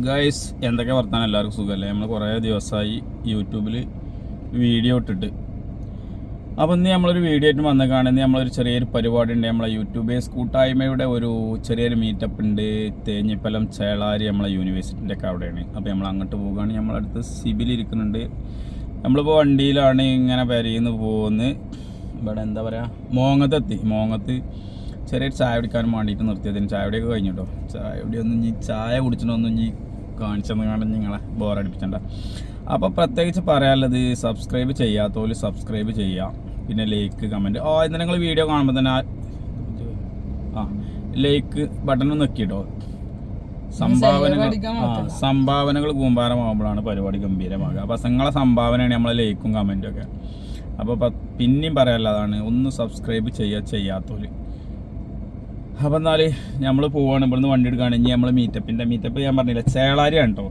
Guys എന്തൊക്കെ വർത്താനം? എല്ലാവർക്കും സുഖമല്ലേ? നമ്മൾ കുറേ ദിവസമായി യൂട്യൂബിൽ വീഡിയോ ഇട്ടിട്ട്. അപ്പോൾ ഇന്ന് നമ്മളൊരു വീഡിയോ ആയിട്ട് വന്നേക്കാണെങ്കിൽ നമ്മളൊരു ചെറിയൊരു പരിപാടി ഉണ്ട് നമ്മളെ യൂട്യൂബേഴ്സ് കൂട്ടായ്മയുടെ ഒരു ചെറിയൊരു മീറ്റപ്പ് ഉണ്ട്. തേഞ്ഞിപ്പലം ചേളാരി നമ്മളെ യൂണിവേഴ്സിറ്റിന്റെ ഒക്കെ അവിടെയാണ്. അപ്പോൾ നമ്മൾ അങ്ങോട്ട് പോകുകയാണെങ്കിൽ നമ്മളടുത്ത് സിബിൽ ഇരിക്കുന്നുണ്ട്. നമ്മളിപ്പോൾ വണ്ടിയിലാണ് ഇങ്ങനെ പെരയിൽ നിന്ന് പോകുന്നത് ഇവിടെ എന്താ പറയുക മോങ്ങത്തെത്തി. മോങ്ങത്ത് ചെറിയൊരു ചായ കുടിക്കാൻ വേണ്ടിയിട്ട് നിർത്തിയതിന് ചായ കുടിയൊക്കെ കഴിഞ്ഞു കേട്ടോ ചായ കുടിയൊന്നും ഇനി ചായ കുടിച്ചിട്ടൊന്നും ഇനി കാണിച്ചെന്ന് കാണാൻ നിങ്ങളെ ബോറടിപ്പിച്ചണ്ട അപ്പോൾ പ്രത്യേകിച്ച് പറയാനുള്ളത് സബ്സ്ക്രൈബ് ചെയ്യാത്തവർ സബ്സ്ക്രൈബ് ചെയ്യാം. പിന്നെ ലൈക്ക് കമന്റ് ഓ ഇന്ന് നിങ്ങൾ വീഡിയോ കാണുമ്പോൾ തന്നെ ആ- ലൈക്ക് ബട്ടൺ നോക്കിയിട്ടോ സംഭാവനകൾ സംഭാവനകൾ കൂമ്പാരമാകുമ്പോഴാണ് പരിപാടി ഗംഭീരമാകുക. അപ്പോൾ നിങ്ങളെ സംഭാവനയാണ് നമ്മളെ ലൈക്കും കമന്റും ഒക്കെ. അപ്പോൾ പിന്നെയും പറയാനുള്ളതാണ് ഒന്ന് സബ്സ്ക്രൈബ് ചെയ്യുക ചെയ്യാത്തവര്. അപ്പം എന്നാൽ നമ്മൾ പോവുകയാണ് ഇവിടുന്ന് വണ്ടി എടുക്കുകയാണെങ്കിൽ നമ്മൾ മീറ്റപ്പിന്റെ മീറ്റപ്പ് ഞാൻ പറഞ്ഞില്ല ചേളാരിയാണ് കേട്ടോ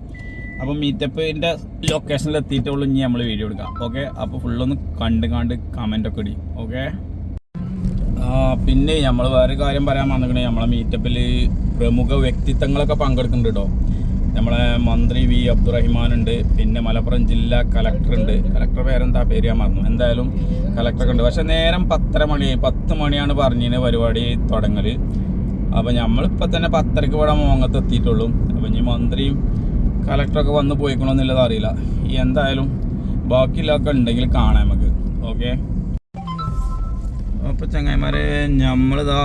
അപ്പം മീറ്റപ്പിന്റെ ലൊക്കേഷനിൽ എത്തിയിട്ടുള്ളൂ ഇനി നമ്മൾ വീഡിയോ എടുക്കാം. ഓക്കെ അപ്പോൾ ഫുള്ളൊന്ന് കണ്ട് കണ്ട് കമന്റ് ഒക്കെ ഇടി. ഓക്കെ പിന്നെ നമ്മൾ വേറെ കാര്യം പറയാൻ വന്നിട്ടുണ്ടെങ്കിൽ നമ്മളെ മീറ്റപ്പിൽ പ്രമുഖ വ്യക്തിത്വങ്ങളൊക്കെ പങ്കെടുക്കുന്നുണ്ട് കേട്ടോ നമ്മളെ മന്ത്രി വി അബ്ദുറഹിമാൻ ഉണ്ട് പിന്നെ മലപ്പുറം ജില്ലാ കലക്ടർ ഉണ്ട് കലക്ടർ പേരെന്താ? പേര് ഞാൻ മറന്നു. എന്തായാലും കലക്ടറൊക്കെ ഉണ്ട് പക്ഷെ നേരം പത്തര മണി പത്ത് മണിയാണ് പറഞ്ഞതിന് പരിപാടി തുടങ്ങൽ അപ്പോൾ നമ്മളിപ്പോൾ തന്നെ പത്തരക്ക് ഇവിടെ മോങ്ങത്ത് എത്തിയിട്ടുള്ളൂ. അപ്പോൾ ഇനി മന്ത്രിയും കലക്ടറൊക്കെ വന്ന് പോയിക്കണമെന്നുള്ളത് അറിയില്ല. എന്തായാലും ബാക്കിയുള്ളതൊക്കെ ഉണ്ടെങ്കിൽ കാണാം നമുക്ക്. ഓക്കെ? അപ്പോൾ ചങ്ങായിമാരെ നമ്മളിതാ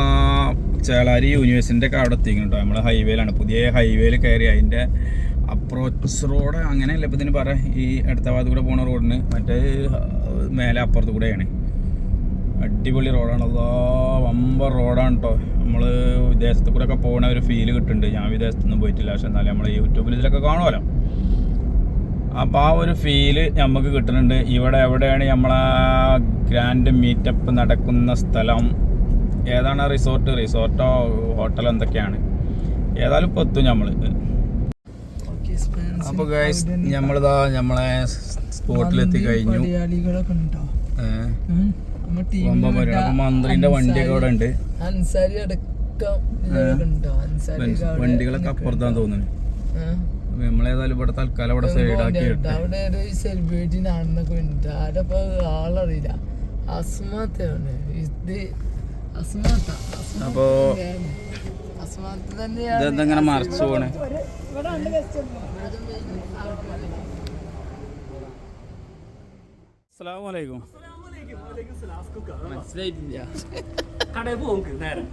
ചേളാരി യൂണിവേഴ്സിന്റെ ഒക്കെ അവിടെ എത്തിക്കുന്നു കേട്ടോ നമ്മൾ ഹൈവേയിലാണ് പുതിയ ഹൈവേയിൽ കയറി അതിന്റെ അപ്രോച്ച് റോഡ് അങ്ങനെയല്ല ഇപ്പം ഇതിന് പറയാം ഈ അടുത്ത ഭാഗത്ത് കൂടെ പോണ റോഡിന് മറ്റേ മേലെ അപ്പുറത്ത് കൂടെയാണ്. അടിപൊളി റോഡാണ് അതാ വമ്പ റോഡാണ് കേട്ടോ നമ്മൾ വിദേശത്ത് കൂടെ ഒക്കെ പോകുന്ന ഒരു ഫീൽ കിട്ടുന്നുണ്ട്. ഞാൻ വിദേശത്തൊന്നും പോയിട്ടില്ല. പക്ഷെ എന്നാലും നമ്മൾ യൂട്യൂബിൽ ഇതിലൊക്കെ കാണുമല്ലോ അപ്പോൾ ആ ഒരു ഫീൽ നമുക്ക് കിട്ടുന്നുണ്ട്. ഇവിടെ എവിടെയാണ് നമ്മളെ ഗ്രാൻഡ് മീറ്റപ്പ് നടക്കുന്ന സ്ഥലം? ഏതാണ് റിസോർട്ട് റിസോർട്ടോ ഹോട്ടലോ എന്തൊക്കെയാണ്? ഏതായാലും ഇപ്പോൾ എത്തും നമ്മൾ അപ്പോൾ ഗൈസ് നമ്മളിതാ നമ്മളെ സ്പോട്ടിലെത്തി കഴിഞ്ഞു. മന്ത്രിന്റെ വണ്ടിയൊക്കെ ഇവിടെ ഉണ്ട്. വണ്ടികളൊക്കെ അപ്പുറത്താന്ന് തോന്നുന്നു. നമ്മളേതായാലും ഇവിടെ തൽക്കാലം ഇവിടെ സൈഡാക്കി ഇട്ട്. അവിടെ ഒരു സെലിബ്രിറ്റി ആണെന്നൊക്കെ ഉണ്ട് ആരപ്പോ ആളറിയില്ല. അസ്മാത്താണ്. ഇത് അസ്മാത്ത. അപ്പോ അസ്മാത്ത് തന്നെയാണ് ഇതെന്തെങ്ങനെ മറച്ചു പോണേ? അസ്സലാമു അലൈക്കും മനസ്സിലായിട്ടില്ല. കടയിൽ പോകും നേരെ.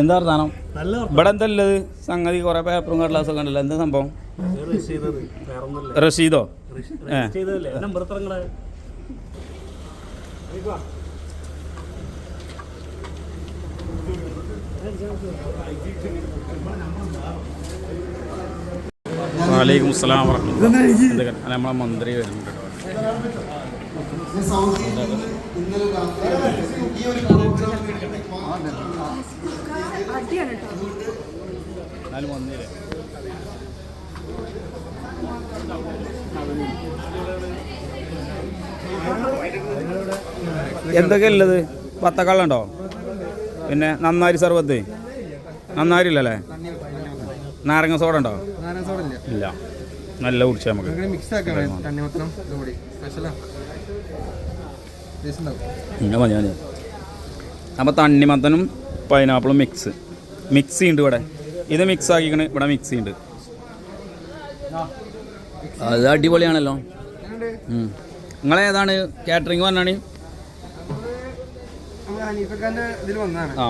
എന്താ വർത്താനം? ഇവിടെ എന്താ ഉള്ളത്? സംഗതി കുറെ പേപ്പറും കടലാസൊക്കെ ഉണ്ടല്ലോ. എന്താ സംഭവം? റഷീദോ? വലൈക്കും അസ്സലാം നമ്മളെ മന്ത്രി വരുന്നുണ്ട് കേട്ടോ. എന്നാലും വന്നില്ലേ എന്തൊക്കെ ഉള്ളത്? വത്തക്കള്ളുണ്ടോ? പിന്നെ നന്നാരി സർവത്ത് നന്നാരി ഇല്ലല്ലേ നാരങ്ങ സോഡ ഉണ്ടോ? ഇല്ല. നല്ല കുടിച്ച നമുക്ക്. ഇങ്ങനെ മതി മതി. അപ്പോൾ തണ്ണിമത്തനും പൈനാപ്പിളും മിക്സ് മിക്സി ഉണ്ട് ഇവിടെ. ഇത് മിക്സ് ആക്കിക്കണ്. ഇവിടെ മിക്സി ഉണ്ട് അത് അടിപൊളിയാണല്ലോ. നിങ്ങൾ ഏതാണ് കാറ്ററിംഗ് പറഞ്ഞാണ് ആ.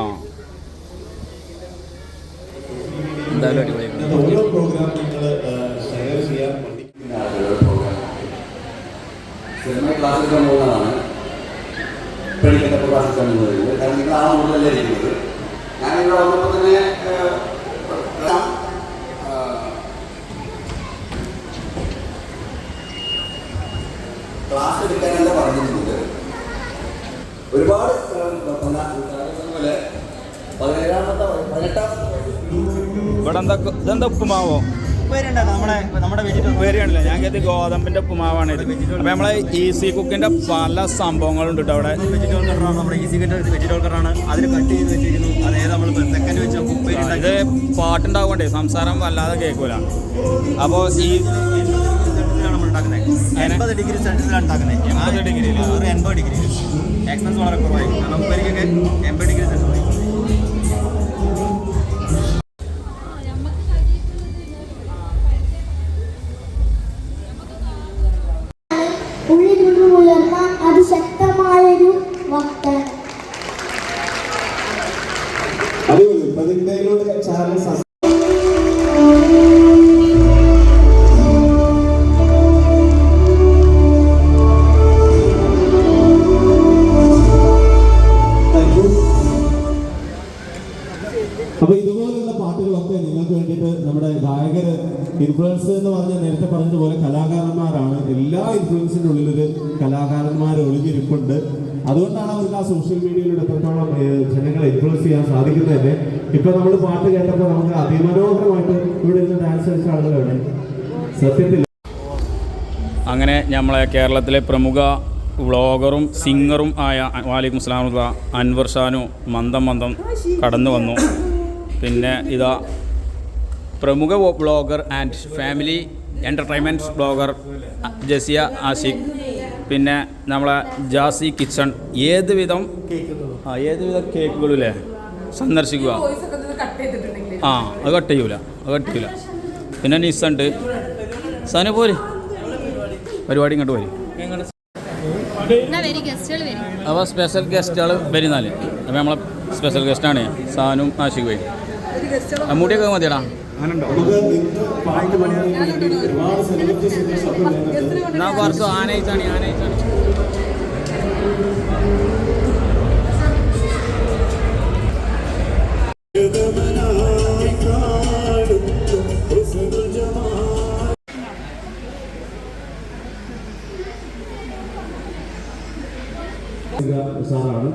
എന്തായാലും അടിപൊളിയാണ് പഠിക്കുന്ന ക്ലാസ്സിൽ പോകുന്നത് കാരണം നിങ്ങൾ ആ മുകളിലല്ലേ ഇരിക്കുന്നത്. ഞാനിവിടെ വന്നപ്പോൾ തന്നെ ക്ലാസ് എടുക്കാനല്ല പറഞ്ഞിരുന്നത് ഒരുപാട് പോലെ പതിനേഴാമത്തെ പതിനെട്ടാമത്തെ ഇവിടെ എന്താ ഇതെന്താ ഉപ്പുമാവോ? ഉപ്പേരി ഉണ്ടാക്കാം നമ്മുടെ നമ്മുടെ ഞാൻ കരുതി ഗോതമ്പിന്റെ ഉപ്പുമാവാണ് ഇത്. അപ്പൊ നമ്മളെ ഈസി കുക്കിന്റെ പല സംഭവങ്ങളുണ്ട് കേട്ടോ അവിടെ. ഇത് പാട്ടുണ്ടാവണ്ടേ? സംസാരം വല്ലാതെ കേൾക്കൂല അപ്പോൾ ഈ എൺപത് ഡിഗ്രി സെൽഷ്യസിലാണ് ഉണ്ടാക്കുന്നത് 80 ഡിഗ്രിയിൽ. നൂറ് എൺപത് ഡിഗ്രി എക്സ്പെൻസ് വളരെ കുറവായി കാരണം ഉപ്പേരിക്കൊക്കെ എൺപത് ഡിഗ്രി സെൽഷ്യസ് അപ്പൊ ഇതുപോലുള്ള പാട്ടുകളൊക്കെ നിങ്ങൾക്ക് വേണ്ടിയിട്ട് നമ്മുടെ ഗായകര് ഇൻഫ്ലുവൻസ് എന്ന് പറഞ്ഞ നേരത്തെ പറഞ്ഞതുപോലെ കലാകാരന്മാരാണ്. എല്ലാ ഇൻഫ്ലുവൻസിന്റെ ഉള്ളിലൊരു കലാകാരന്മാർ ഒളിഞ്ഞിരിപ്പുണ്ട്. അതുകൊണ്ടാണ് അവർക്ക് ആ സോഷ്യൽ മീഡിയയിലൂടെ എത്രത്തോളം ജനങ്ങളെ ഇൻഫ്ലുവൻസ് ചെയ്യാൻ സാധിക്കുന്നത് തന്നെ ഇപ്പൊ നമ്മൾ പാട്ട് കേട്ടപ്പോൾ നമുക്ക് അതിമനോഹരമായിട്ട് ഇവിടെ ഇരുന്ന് ഡാൻസ് കളിച്ച ആളുകളുണ്ട് സത്യത്തിൽ. അങ്ങനെ നമ്മളെ കേരളത്തിലെ പ്രമുഖ വ്ളോഗറും സിംഗറും ആയ വാലിക്കും സ്ലാമുള്ള അൻവർ ഷാനു മന്ദം മന്ദം കടന്നു വന്നു. പിന്നെ ഇതാ പ്രമുഖ vlogger and family entertainment vlogger Jasiya Ashiq. പിന്നെ നമ്മളെ ജാസി കിച്ചൺ ഏത് വിധം ആ ഏത് വിധം കേക്കുകളും അല്ലേ സന്ദർശിക്കുക. ആ അത് കട്ട് ചെയ്യൂല അത് കട്ട് ചെയ്യൂല. പിന്നെ നിസ്സുണ്ട്. സനു പോര്. പരിപാടി ഇങ്ങോട്ട് പോര് എന്നാ വരി ഗസ്റ്റുകൾ വരും അപ്പോൾ സ്പെഷ്യൽ ഗസ്റ്റുകൾ വരുന്നാൽ. അപ്പോൾ നമ്മളെ സ്പെഷ്യൽ ഗസ്റ്റാണ് സാനും ആഷിഖ് വൈ മുടിയൊക്കെ മതിയടാ. എന്നാ കുറച്ച് ആനയിച്ചാണ് ആനയിച്ചാണ്. സാറാണ്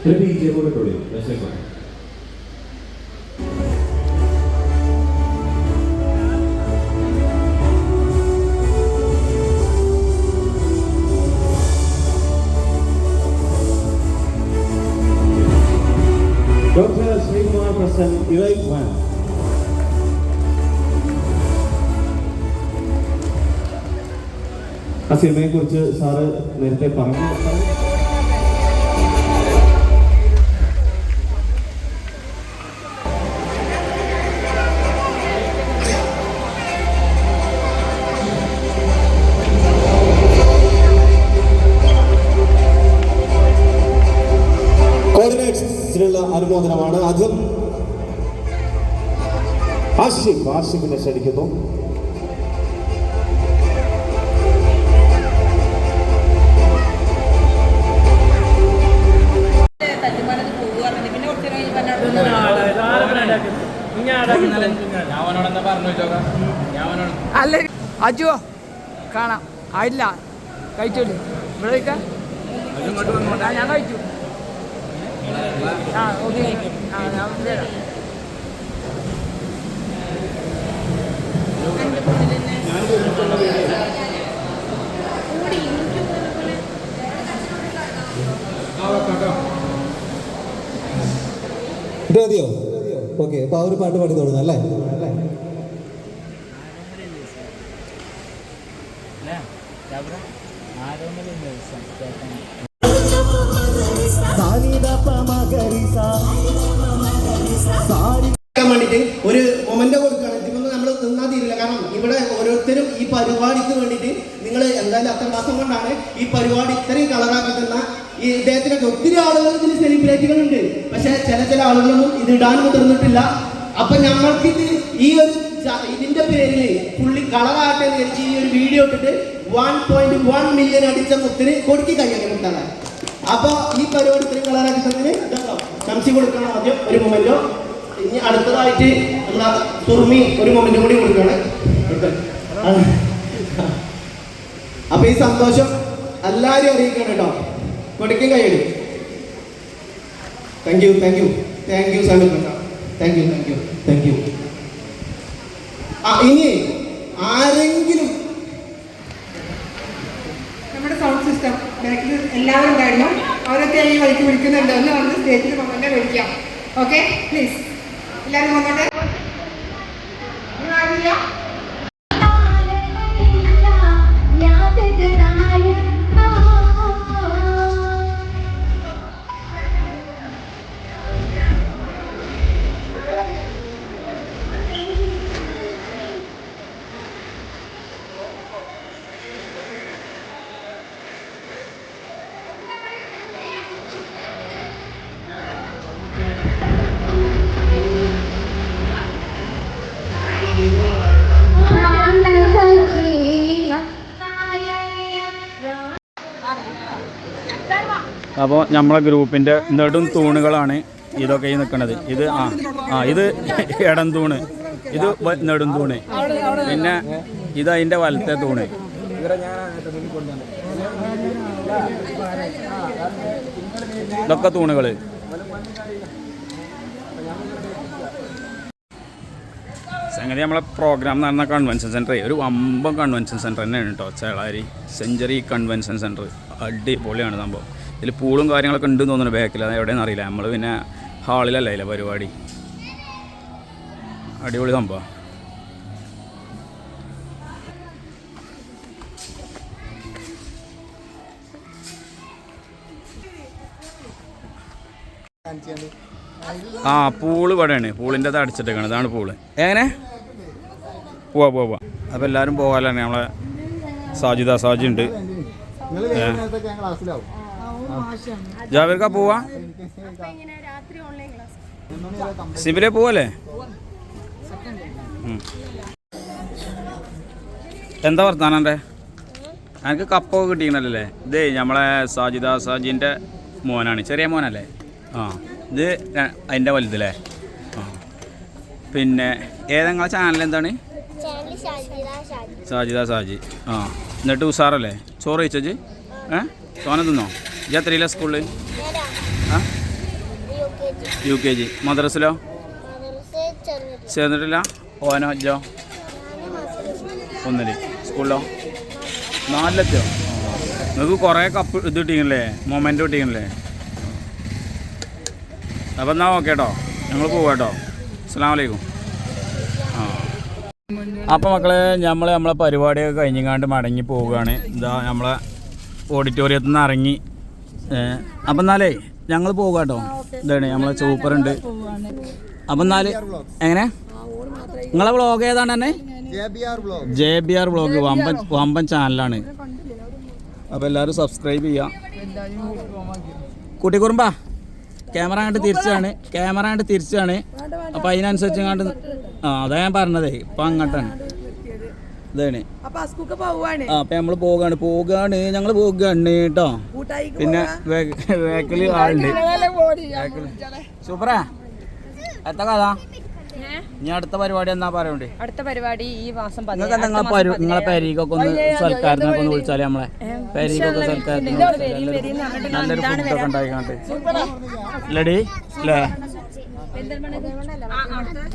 ഒരു ബി ജെ കൂടെ ഇട്ടോളി രക്ഷപ്പെടാം ഡോക്ടർ ശ്രീകുമാർ പ്രസന്റ് ഇറൈറ്റ് വൺ ആ സിനിമയെ കുറിച്ച് സാറ് നേരത്തെ പറഞ്ഞു. കോർഡിനേറ്റ്സിനുള്ള അനുമോദനമാണ് ആദ്യം. ആഷിഫ് ആഷിഫിനെ ക്ഷണിക്കുന്നു. അല്ല അജുവോ കാണാം. ആയില്ല കഴിച്ചോളൂ ഇവിടെ ഞാൻ കഴിച്ചു. ആ ഞാൻ ഓക്കെ അപ്പോൾ ആ ഒരു പാട്ട് പാടി തുടങ്ങാം അല്ലേ? ഒരു മൊമെന്റോ കൊടുക്കുകയാണ് ഇതിപ്പോ നമ്മൾ നിന്നാ തീരില്ല കാരണം ഇവിടെ ഓരോരുത്തരും ഈ പരിപാടിക്ക് വേണ്ടിയിട്ട് നിങ്ങൾ എന്തായാലും അത്ര മാസം കൊണ്ടാണ് ഈ പരിപാടി ഇത്രയും കളറാക്കി തന്ന ഈ ഇദ്ദേഹത്തിനൊക്കെ ഒത്തിരി ആളുകൾ ഇതിൽ സെലിബ്രിറ്റികൾ ഉണ്ട് പക്ഷെ ചില ചില ആളുകളൊന്നും ഇത് ഇടാൻ മുതിർന്നിട്ടില്ല. അപ്പൊ ഞങ്ങൾക്കിത് ഈ ഒരു ഇതിന്റെ പേരിൽ പുള്ളി കളറാട്ടെ എന്ന് വിചാരിച്ച് ഈ ഒരു വീഡിയോ ഇട്ടിട്ട് വൺ പോയിന്റ് വൺ മില്യൺ അടിച്ച മുത്തിന് കൊടുക്കി കഴിയാൻ മുട്ടാണ് അപ്പൊ ഈ പരിപാടി ഇത്രയും കളറാക്കി ഇതാ സംശയം കൊടുക്കണം ആദ്യം ഒരു മൊമെന്റോ ഇനി അടുത്തതായിട്ട് എന്താ സുർമി ഒരു മൊമെന്റ് കൂടി കൊടുക്കണം. അപ്പൊ ഈ സന്തോഷം എല്ലാരും അറിയിക്കണം കേട്ടോ. കൊടുക്കും കൈയ്യടി thank you thank you thank you Sameer thank you thank you thank you ആ ഇനി ആരെങ്കിലും നമ്മുടെ സൗണ്ട് സിസ്റ്റം ബാക്കിൽ എല്ലാവരും ഉണ്ടായിരുന്നു. അവരൊക്കെ ഈ വഴിക്ക് വിളിക്കുന്നുണ്ട്. ഒന്ന് വന്ന് സ്റ്റേജിൽ വന്നിട്ട് വിളിക്കാം. ഓക്കെ പ്ലീസ് എല്ലാവരും വന്നോട്ടെ? അപ്പോൾ നമ്മളെ ഗ്രൂപ്പിന്റെ നെടും തൂണുകളാണ് ഇതൊക്കെ ഈ നിൽക്കുന്നത് ഇത് ആ ആ ഇത് ഇടം തൂണ്. ഇത് നെടും തൂണ്. പിന്നെ ഇത് അതിന്റെ വലത്തെ തൂണ്. ഇതൊക്കെ തൂണുകൾ സംഗതി നമ്മളെ പ്രോഗ്രാം നടന്ന കൺവെൻഷൻ സെന്റർ ഒരു വമ്പം കൺവെൻഷൻ സെന്റർ തന്നെയാണ് കേട്ടോ ചേളാരി സെഞ്ചുറി കൺവെൻഷൻ സെന്റർ അടിപൊളിയാണ് സംഭവം. ഇതിൽ പൂളും കാര്യങ്ങളൊക്കെ ഉണ്ടെന്ന് തോന്നുന്നു ബാക്കിൽ അത് എവിടെയെന്ന് അറിയില്ല. നമ്മൾ പിന്നെ ഹാളിലല്ല ഇല്ല പരിപാടി? അടിപൊളി സംഭവം. ആ പൂൾ ഇവിടെയാണ്. പൂളിന്റെ അത് അടിച്ചിട്ടേക്കാണ്. ഇതാണ് പൂൾ. എങ്ങനെ? പോവാ പോവാ പോവാ. അപ്പോൾ എല്ലാവരും പോകാനാണ് നമ്മളെ സാജിദ സാജി ഉണ്ട്. ജാവേർക്ക പോവാ? സിബിലെ പോവല്ലേ. എന്താ വർത്താനം എന്റെ എനിക്ക് കപ്പൊക്കെ കിട്ടിക്കണല്ലേ? ഇതേ നമ്മളെ സാജിദ സാജിന്റെ മോനാണ്. ചെറിയ മോനല്ലേ? ആ ഇത് അതിന്റെ വലുതല്ലേ ആ. പിന്നെ ഏതെങ്കിലും ചാനൽ എന്താണ്? സാജിദ സാജി ആ എന്നിട്ട് ഉസാറല്ലേ? ചോറ് കഴിച്ചു ഏ? തോനെ തിന്നോ? ഇജ് എത്രയില്ല സ്കൂളിൽ യു കെ ജി. മദ്രസിലോ? ചേർന്നിട്ടില്ല. ഓനോ ജോ ഒന്നിൽ. സ്കൂളിലോ? നാലിലെത്തിയോ? നിങ്ങൾക്ക് കുറേ കപ്പ് ഇത് കിട്ടിയില്ലേ മൊമെന്റ് കിട്ടിയില്ലേ അപ്പം എന്നാൽ ഓക്കെ കേട്ടോ ഞങ്ങൾ പോവാം കേട്ടോ അസ്സാം വലൈക്കും ആ. അപ്പോൾ മക്കളെ നമ്മൾ നമ്മളെ പരിപാടിയൊക്കെ കഴിഞ്ഞങ്ങാണ്ട് മടങ്ങി പോവുകയാണ്. ഇതാ നമ്മളെ ഓഡിറ്റോറിയത്തിൽ നിന്ന് ഇറങ്ങി അപ്പം എന്നാലേ ഞങ്ങൾ പോകുക കേട്ടോ. ഇതാണ് നമ്മളെ സൂപ്പറുണ്ട് അപ്പം എന്നാൽ എങ്ങനെ? നിങ്ങളെ വ്ളോഗ് ഏതാണ് തന്നെ? ജെ ബി ആർ വ്ളോഗ് വമ്പൻ വമ്പൻ ചാനലാണ് അപ്പോൾ എല്ലാവരും സബ്സ്ക്രൈബ് ചെയ്യാം. കുട്ടിക്കുറുമ്പാ ക്യാമറ കണ്ട് തിരിച്ചാണ്. ക്യാമറ കണ്ട് തിരിച്ചാണ്. അപ്പോൾ അതിനനുസരിച്ച് കണ്ട് ആ അതാ ഞാൻ പറഞ്ഞതേ. ഇപ്പം അങ്ങോട്ടാണ്. ഇതാണ്. ആ അപ്പം നമ്മൾ പോകാണ്. പോകാണ്. ഞങ്ങൾ പോകാണ് കേട്ടോ. പിന്നെ വേക്കൽ ആളുണ്ട്. സൂപ്പറാ. എത്ര കഥ. ഇനി അടുത്ത പരിപാടി എന്നാ പറയണ്ടേ? അടുത്ത പരിപാടി ഈ മാസം നിങ്ങൾക്ക് എന്താ നിങ്ങളെ പരു നിങ്ങളെ പെരീക്കൊക്കെ ഒന്ന് സൽക്കാരത്തിനൊക്കെ ഒന്ന് വിളിച്ചാലേ നമ്മളെ പെരീക്കൊക്കെ സൽക്കാരത്തിന് വിളിച്ചാലേ നല്ലൊരു ഫുഡൊക്കെ ഉണ്ടായിക്കാണ്ട് ഇല്ലടി. അല്ലേ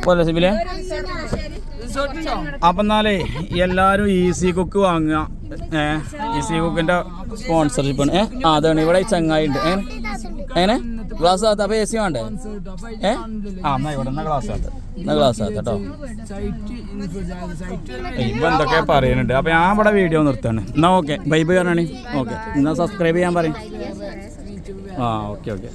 പോലെ സിബിലെ അപ്പം എന്നാലേ എല്ലാവരും ഈസി കുക്ക് വാങ്ങുക. ഏ ഈസി കുക്കിന്റെ സ്പോൺസർഷിപ്പ് ആണ്. ഏ അതാണ്. ഇവിടെ ചങ്ങായി ഉണ്ട്. ഏ എങ്ങനെ ഗ്ലാസ് ആകത്ത അപ്പോൾ എ സി വേണ്ടേ? ഏ? ആ എന്നാ ഇവിടെ എന്നാ ഗ്ലാസ് ആകത്ത എന്നാ ഗ്ലാസ് ആകത്ത കേട്ടോ. ഇപ്പം എന്തൊക്കെ പറയുന്നുണ്ട് അപ്പോൾ ഞാൻ ഇവിടെ വീഡിയോ നിർത്താണ് എന്നാ ഓക്കെ ബൈബ് ബൈ പറഞ്ഞാണ്. ഓക്കെ എന്നാ സബ്സ്ക്രൈബ് ചെയ്യാൻ പറയും. ആ ഓക്കെ ഓക്കെ